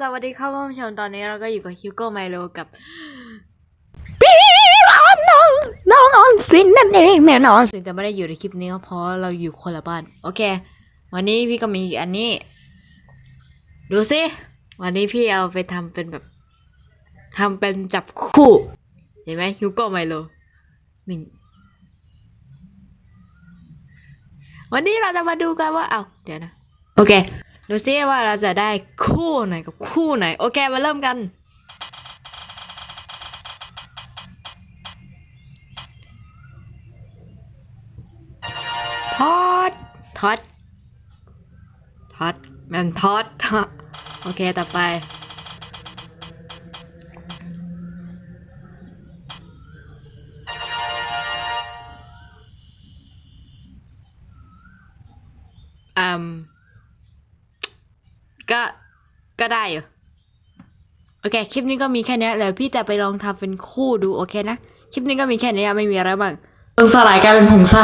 สวัสดีครับผู้ชมตอนนี้เราก็อยู่กับฮิวโก้ไมโลกับน้องน้องน้องสินนั่นเองแน่นอนสิ่งแต่ไม่ได้อยู่ในคลิปนี้เพราะเราอยู่คนละบ้าน โอเค วันนี้พี่ก็มีอันนี้ ดูสิวันนี้พี่เอาไปทำเป็นแบบทำเป็นจับคู่ เห็นไหมฮิวโก้ไมโลหนี่งวันนี้เราจะมาดูกันว่าเอาเดี๋ยวนะ โอเค ดูซิว่าเราจะได้คู่ไหนกับคู่ไหน โอเค มาเริ่มกัน ทอด ทอด ทอดแมนทอด โอเค ต่อไปอืม ก็ก็ได้อยู่โอเค คลิปนี้ก็มีแค่นี้แล้วพี่จะไปลองทำเป็นคู่ดูโอเคนะ คลิปนี้ก็มีแค่นี้ไม่มีอะไรบ้างต้องสลายกลายเป็นผงซะ